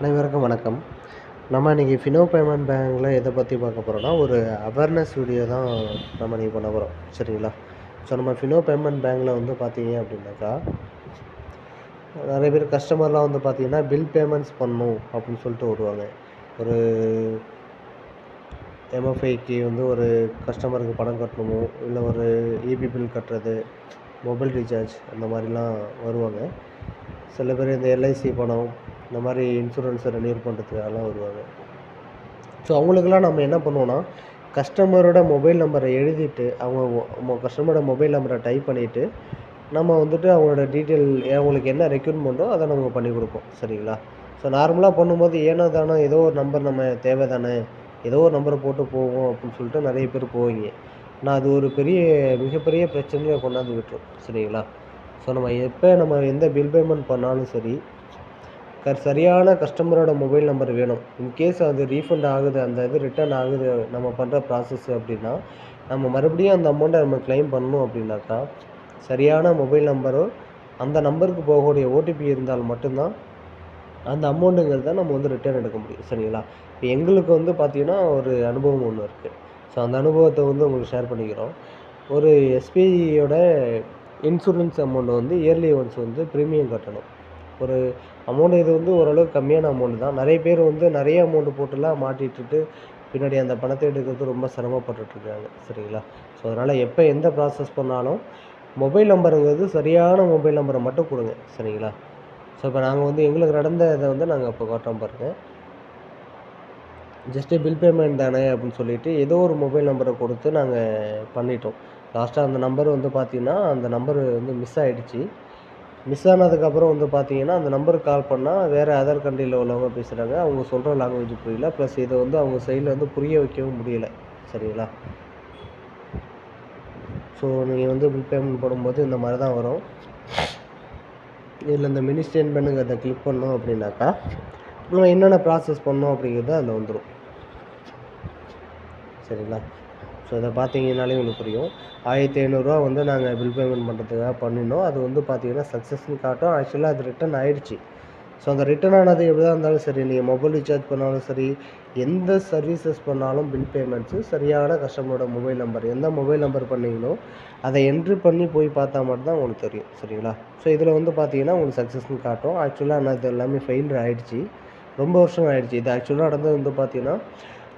அனைவருக்கும் வணக்கம். நம்ம இன்றைக்கி ஃபினோ பேமெண்ட் பேங்கில் எதை பற்றி பார்க்க போகிறோம்னா ஒரு அவேர்னஸ் வீடியோ தான் நம்ம இன்றைக்கி பண்ண போகிறோம் சரிங்களா? ஸோ நம்ம ஃபினோ பேமெண்ட் பேங்கில் வந்து பார்த்தீங்க அப்படின்னாக்கா நிறைய பேர் கஸ்டமர்லாம் வந்து பார்த்தீங்கன்னா பில் பேமெண்ட்ஸ் பண்ணணும் அப்படின்னு சொல்லிட்டு வருவாங்க ஒரு எம்எஃப்ஐக்கு வந்து ஒரு கஸ்டமருக்கு பணம் கட்டணுமோ இல்லை ஒரு இபி பில் கட்டுறது மொபைல் ரீசார்ஜ் அந்த மாதிரிலாம் வருவாங்க. சில பேர் இந்த எல்ஐசி பணம் இந்த மாதிரி இன்சூரன்ஸை ரெனியூர் பண்ணுறதுக்காகலாம் வருவாங்க. ஸோ அவங்களுக்கெல்லாம் நம்ம என்ன பண்ணுவோன்னா கஸ்டமரோட மொபைல் நம்பரை எழுதிட்டு அவங்க கஸ்டமரோட மொபைல் நம்பரை டைப் பண்ணிவிட்டு நம்ம வந்துட்டு அவங்களோட டீட்டெயில் அவங்களுக்கு என்ன ரெக்யூர்மெண்ட்டோ அதை நம்ம பண்ணி கொடுப்போம். சரிங்களா? ஸோ நார்மலாக பண்ணும்போது ஏனோ தானோ ஏதோ ஒரு நம்பர் நம்ம தேவை தானே ஏதோ ஒரு நம்பரை போட்டு போவோம் அப்படின்னு சொல்லிட்டு நிறைய பேர் போவீங்க. நான் அது ஒரு பெரிய மிகப்பெரிய பிரச்சனையை கொண்டாந்து விட்டுரும். சரிங்களா? ஸோ நம்ம எப்போ நம்ம எந்த பில் பேமெண்ட் பண்ணாலும் சரி சரியான கஸ்டமரோட மொபைல் நம்பர் வேணும். இன்கேஸ் அது ரீஃபண்ட் ஆகுது அந்த இது ரிட்டர்ன் ஆகுது நம்ம பண்ணுற ப்ராசஸ் அப்படின்னா நம்ம மறுபடியும் அந்த அமௌண்ட்டை நம்ம க்ளைம் பண்ணணும் அப்படின்னாக்கா சரியான மொபைல் நம்பரோ அந்த நம்பருக்கு போகக்கூடிய ஓடிபி இருந்தால் மட்டும்தான் அந்த அமௌண்ட்டுங்கிறத நம்ம வந்து ரிட்டர்ன் எடுக்க முடியும். சரிங்களா? இப்போ எங்களுக்கு வந்து பார்த்திங்கன்னா ஒரு அனுபவம் ஒன்று இருக்குது ஸோ அந்த அனுபவத்தை வந்து உங்களுக்கு ஷேர் பண்ணிக்கிறோம். ஒரு எஸ்பிஐயோட இன்சூரன்ஸ் அமௌண்ட் வந்து இயர்லி ஒன்ஸ் வந்து ப்ரீமியம் கட்டணும். ஒரு அமௌண்ட் இது வந்து ஓரளவுக்கு கம்மியான அமௌண்ட் தான். நிறைய பேர் வந்து நிறைய அமௌண்ட்டு போட்டுலாம் மாட்டிட்டுட்டு பின்னாடி அந்த பணத்தை எடுக்கிறது ரொம்ப சிரமப்பட்டுட்ருக்காங்க. சரிங்களா? ஸோ அதனால் எப்போ எந்த ப்ராசஸ் பண்ணாலும் மொபைல் நம்பருங்கிறது சரியான மொபைல் நம்பரை மட்டும் கொடுங்க. சரிங்களா? ஸோ இப்போ நாங்கள் வந்து எங்களுக்கு நடந்த இதை வந்து நாங்கள் இப்போ காட்டுறோம் பாருங்கள் ஜஸ்ட்டு பில் பேமெண்ட் தானே அப்படின்னு சொல்லிட்டு ஏதோ ஒரு மொபைல் நம்பரை கொடுத்து நாங்கள் பண்ணிட்டோம். லாஸ்ட்டாக அந்த நம்பர் வந்து பார்த்திங்கன்னா அந்த நம்பர் வந்து மிஸ் ஆகிடுச்சி மிஸ் ஆனதுக்கப்புறம் வந்து பார்த்தீங்கன்னா அந்த நம்பருக்கு கால் பண்ணால் வேறு அதர் கண்ட்ரியில் உள்ளவங்க பேசுகிறாங்க அவங்க சொல்கிற லாங்குவேஜ் புரியல. ப்ளஸ் இதை வந்து அவங்க சைடில் வந்து புரிய வைக்கவும் முடியல. சரிங்களா? ஸோ நீங்கள் வந்து பில் பேமெண்ட் போடும்போது இந்த மாதிரி தான் வரும். இதில் இந்த மினி ஸ்டேட்மெண்ட்டுங்கிறத கிளிக் பண்ணோம் அப்படின்னாக்கா நம்ம என்னென்ன ப்ராசஸ் பண்ணோம் அப்படிங்கிறது அதில் வந்துடும் சரிங்களா? ஸோ அதை பார்த்தீங்கன்னாலே உங்களுக்கு புரியும். ஆயிரத்தி ஐநூறுரூவா வந்து நாங்கள் பில் பேமெண்ட் பண்ணுறதுக்காக பண்ணினோம். அது வந்து பார்த்தீங்கன்னா சக்ஸஸ்னு காட்டும். ஆக்சுவலாக அது ரிட்டன் ஆயிடுச்சு. ஸோ அந்த ரிட்டன் ஆனது எப்படி தான் இருந்தாலும் சரி நீங்கள் மொபைல் ரீசார்ஜ் பண்ணாலும் சரி எந்த சர்வீசஸ் பண்ணாலும் பில் பேமெண்ட்ஸு சரியான கஸ்டமரோட மொபைல் நம்பர் எந்த மொபைல் நம்பர் பண்ணீங்களோ அதை என்ட்ரி பண்ணி போய் பார்த்தா மட்டும்தான் உங்களுக்கு தெரியும். சரிங்களா? ஸோ இதில் வந்து பார்த்தீங்கன்னா உங்களுக்கு சக்ஸஸ்னு காட்டும். ஆக்சுவலாக நான் இது எல்லாமே ஃபெயில்டு ஆகிடுச்சு ரொம்ப வருஷம் ஆகிடுச்சு இது ஆக்சுவலாக நடந்தது வந்து பார்த்தீங்கன்னா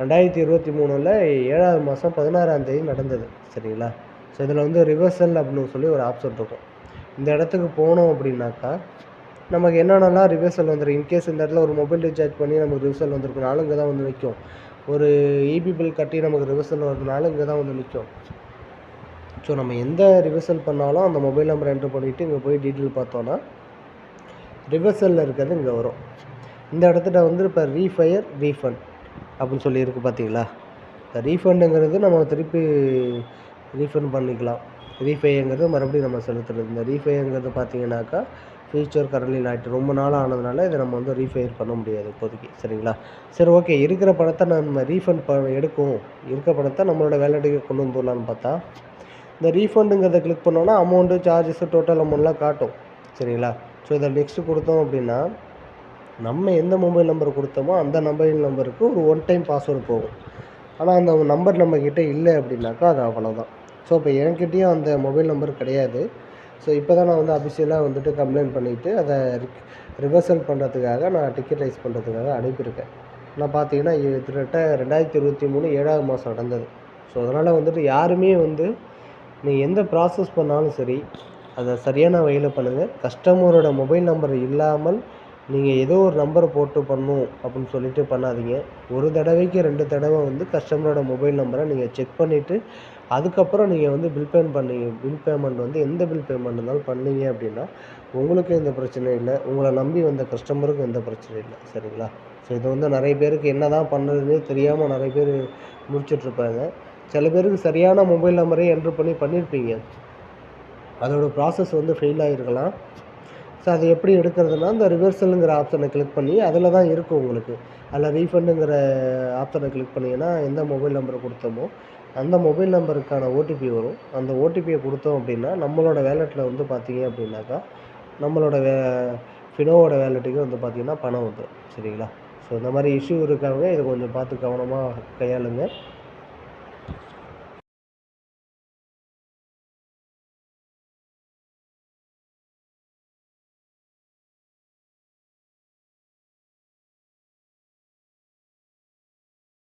ரெண்டாயிரத்தி இருபத்தி மூணில் ஏழாவது மாதம் பதினாறாம் தேதி நடந்தது சரிங்களா? ஸோ இதில் வந்து ரிவர்சல் அப்படின்னு சொல்லி ஒரு ஆப்ஷன் இருக்கும். இந்த இடத்துக்கு போனோம் அப்படின்னாக்கா நமக்கு என்னென்னலாம் ரிவர்சல் வந்துடும் இன்கேஸ் இந்த இடத்துல ஒரு மொபைல் ரீசார்ஜ் பண்ணி நமக்கு ரிவர்சல் வந்திருக்குனாலும் இங்கே தான் வந்து நிற்கும் ஒரு இபி பில் கட்டி நமக்கு ரிவர்சல் வரதுனால இங்கே தான் வந்து நிற்கும் ஸோ நம்ம எந்த ரிவர்சல் பண்ணாலும் அந்த மொபைல் நம்பர் என்ட்ரு பண்ணிவிட்டு இங்கே போய் டீட்டெயில் பார்த்தோன்னா ரிவர்சலில் இருக்கிறது இங்கே வரும். இந்த இடத்துல வந்து இப்போ ரீஃபயர் ரீஃபண்ட் அப்படின்னு சொல்லி இருக்குது பார்த்தீங்களா? இந்த ரீஃபண்டுங்கிறது நம்ம திருப்பி ரீஃபண்ட் பண்ணிக்கலாம். ரீஃபைங்கிறது மறுபடியும் நம்ம செலுத்துறது. இந்த ரீஃபைங்கிறது பார்த்தீங்கன்னாக்கா ஃபியூச்சர் கரண்ட்லி ஆகிட்டு ரொம்ப நாள் ஆனதுனால இதை நம்ம வந்து ரீஃபைர் பண்ண முடியாது இப்போதைக்கு. சரிங்களா? சரி ஓகே இருக்கிற பணத்தை நம்ம ரீஃபண்ட் ப எடுக்கும். இருக்கிற பணத்தை நம்மளோட வேலட்டுக்கு கொண்டு வந்துடலான்னு பார்த்தா இந்த ரீஃபண்டுங்கிறத கிளிக் பண்ணோன்னா அமௌண்ட்டு சார்ஜஸ்ஸு டோட்டல் அமௌண்ட்லாம் காட்டும். சரிங்களா? ஸோ இதை நெக்ஸ்ட்டு கொடுத்தோம் அப்படின்னா நம்ம எந்த மொபைல் நம்பர் கொடுத்தோமோ அந்த மொபைல் நம்பருக்கு ஒரு ஒன் டைம் பாஸ்வேர்டு போகும். ஆனால் அந்த நம்பர் நம்மக்கிட்ட இல்லை அப்படின்னாக்கா அது அவ்வளோதான் ஸோ இப்போ என்கிட்டயும் அந்த மொபைல் நம்பர் கிடையாது. ஸோ இப்போ தான் நான் வந்து அஃபிஷியலாக வந்துட்டு கம்ப்ளைண்ட் பண்ணிவிட்டு அதை ரிவர்சல் பண்ணுறதுக்காக நான் டிக்கெட் ரைஸ் பண்ணுறதுக்காக அனுப்பியிருக்கேன். நான் பார்த்தீங்கன்னா கிட்டத்தட்ட ரெண்டாயிரத்தி இருபத்தி மூணு ஏழாவது மாதம் நடந்தது. ஸோ அதனால் வந்துட்டு யாருமே வந்து நீ எந்த ப்ராசஸ் பண்ணாலும் சரி அதை சரியான வழியில் பண்ணுங்கள் கஸ்டமரோட மொபைல் நம்பர் இல்லாமல் நீங்கள் ஏதோ ஒரு நம்பரை போட்டு பண்ணும் அப்படின்னு சொல்லிட்டு பண்ணாதீங்க. ஒரு தடவைக்கு ரெண்டு தடவை வந்து கஸ்டமரோட மொபைல் நம்பரை நீங்கள் செக் பண்ணிவிட்டு அதுக்கப்புறம் நீங்கள் வந்து பில் பேமெண்ட் பண்ணீங்க பில் பேமெண்ட் வந்து எந்த பில் பேமெண்ட் இருந்தாலும் பண்ணீங்க அப்படின்னா உங்களுக்கும் எந்த பிரச்சனையும் இல்லை. உங்களை நம்பி வந்த கஸ்டமருக்கும் எந்த பிரச்சனையும் இல்லை. சரிங்களா? ஸோ இது வந்து நிறைய பேருக்கு என்ன தான் பண்ணுறதுனே தெரியாமல் நிறைய பேர் முடிச்சிட்ருப்பாங்க சில பேருக்கு சரியான மொபைல் நம்பரையும் என்ட்ரு பண்ணி பண்ணியிருப்பீங்க. அதோடய ப்ராசஸ் வந்து ஃபெயில் ஆகிருக்கலாம் ஸோ அது எப்படி எடுக்கிறதுனா அந்த ரிவர்சலுங்கிற ஆப்ஷனை கிளிக் பண்ணி அதில் தான் இருக்கும் உங்களுக்கு. அதில் ரீஃபண்டுங்கிற ஆப்ஷனை கிளிக் பண்ணிங்கன்னா எந்த மொபைல் நம்பர் கொடுத்தோமோ அந்த மொபைல் நம்பருக்கான ஓடிபி வரும். அந்த ஓடிபியை கொடுத்தோம் அப்படின்னா நம்மளோட வேலெட்டில் வந்து பார்த்தீங்க அப்படின்னாக்கா நம்மளோட வே ஃபினோவோட வேலெட்டுக்கு வந்து பார்த்தீங்கன்னா பணம் வந்துடும் சரிங்களா? ஸோ இந்த மாதிரி இஷ்யூ இருக்காங்க இதை கொஞ்சம் பார்த்து கவனமாக கையாளுங்க.